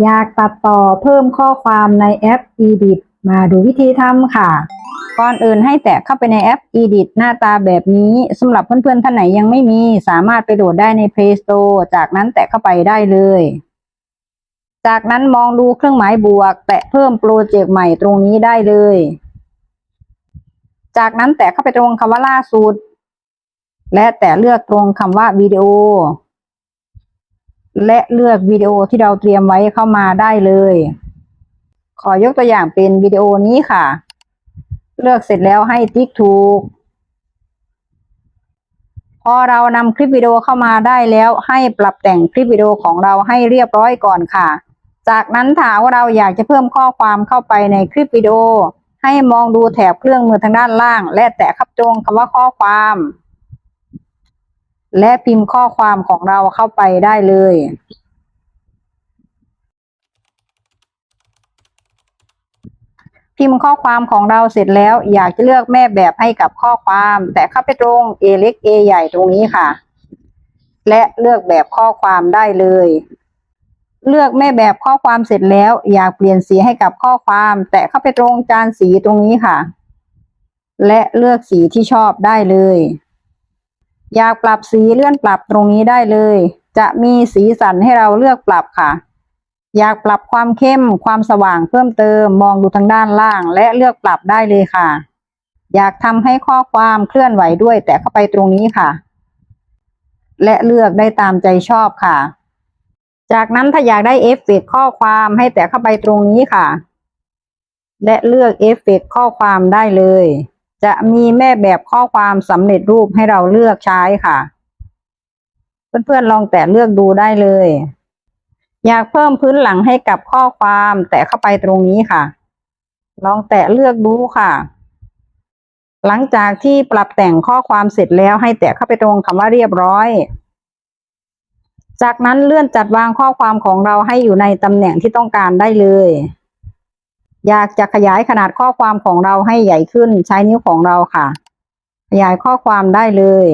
อยากตัดต่อเพิ่มข้อความในแอป Edit มาดูวิธีทำค่ะ ก่อนอื่นให้แตะเข้าไปในแอป Edit หน้าตาแบบนี้สำหรับเพื่อนๆท่านไหนยังไม่มี สามารถไปโหลดได้ใน Play Store จากนั้นแตะเข้าไปได้เลย จากนั้นมองดูเครื่องหมายบวก แตะเพิ่มโปรเจกต์ใหม่ตรงนี้ได้เลย จากนั้นแตะเข้าไปตรงคำว่าล่าสุด และแตะเลือกตรงคำว่าวิดีโอ และเลือกวิดีโอที่เราเตรียมไว้เข้ามาได้เลย ขอยกตัวอย่างเป็นวิดีโอนี้ค่ะ เลือกเสร็จแล้วให้ติ๊กถูก พอเรานำคลิปวิดีโอเข้ามาได้แล้ว ให้ปรับแต่งคลิปวิดีโอของเราให้เรียบร้อยก่อนค่ะ จากนั้นถ้าว่าเราอยากจะเพิ่มข้อความเข้าไปในคลิปวิดีโอ ให้มองดูแถบเครื่องมือทางด้านล่าง และแตะขับตรงคำว่าข้อความ และพิมพ์ข้อความของเราเข้าไปได้เลย พิมพ์ข้อความของเราเสร็จแล้ว อยากจะเลือกแม่แบบให้กับข้อความ แต่เข้าไปตรง A เล็ก A ใหญ่ตรงนี้ค่ะ และเลือกแบบข้อความได้เลย เลือกแม่แบบข้อความเสร็จแล้ว อยากเปลี่ยนสีให้กับข้อความ แต่เข้าไปตรงจานสีตรงนี้ค่ะ และเลือกสีที่ชอบได้เลย อยากปรับสีเลื่อนปรับตรงนี้ได้เลย จะมีสีสันให้เราเลือกปรับค่ะ อยากปรับความเข้มความสว่างเพิ่มเติมมองดูทางด้านล่าง และเลือกปรับได้เลยค่ะ อยากทำให้ข้อความเคลื่อนไหวด้วย แต่เข้าไปตรงนี้ค่ะ และเลือกได้ตามใจชอบค่ะ จากนั้นถ้าอยากได้เอฟเฟกต์ข้อความให้แตะเข้าไปตรงนี้ค่ะ และเลือกเอฟเฟกต์ข้อความได้เลย จะมีแม่แบบข้อความสำเร็จรูปให้เราเลือกใช้ค่ะ เพื่อนๆลองแตะเลือกดูได้เลย อยากเพิ่มพื้นหลังให้กับข้อความแตะเข้าไปตรงนี้ค่ะ ลองแตะเลือกดูค่ะ หลังจากที่ปรับแต่งข้อความเสร็จแล้วให้แตะเข้าไปตรงคำว่าเรียบร้อย จากนั้นเลื่อนจัดวางข้อความของเราให้อยู่ในตำแหน่งที่ต้องการได้เลย อยากจะขยายขนาดข้อความของเราให้ใหญ่ขึ้นใช้นิ้วของเราค่ะ ขยายข้อความได้เลย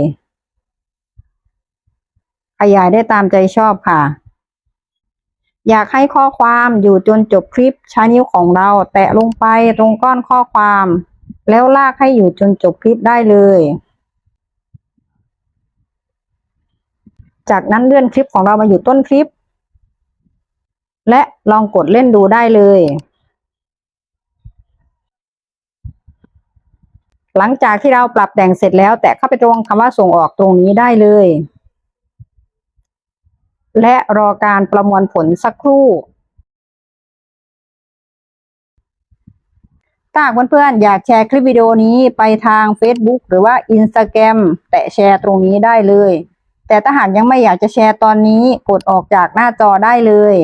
ขยายได้ตามใจชอบค่ะ อยากให้ข้อความอยู่จนจบคลิปใช้นิ้วของเรา แตะลงไปตรงก้อนข้อความ แล้วลากให้อยู่จนจบคลิปได้เลย จากนั้นเลื่อนคลิปของเรามาอยู่ต้นคลิป และลองกดเล่นดูได้เลย หลังจากที่เราปรับแต่งเสร็จแล้ว แตะเข้าไปตรงคำว่าส่งออกตรงนี้ได้เลย และรอการประมวลผลสักครู่ถ้าเพื่อนๆอยากแชร์คลิปวิดีโอนี้ไปทาง Facebook หรือว่า Instagram แตะแชร์ตรงนี้ได้เลย แต่ถ้าหากยังไม่อยากจะแชร์ตอนนี้กดออกจากหน้าจอได้เลย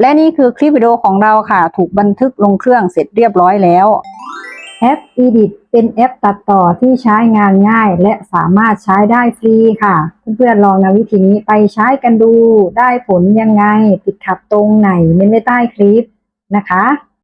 และนี่คือคลิปวิดีโอของเราค่ะ ถูกบันทึกลงเครื่องเสร็จเรียบร้อยแล้ว แอป Edit เป็นแอปตัดต่อที่ใช้งานง่าย และสามารถใช้ได้ฟรีค่ะ เพื่อนๆลองนำวิธีนี้ไปใช้กันดู ได้ผลยังไงติดขัดตรงไหนเม้นไว้ใต้คลิปนะคะ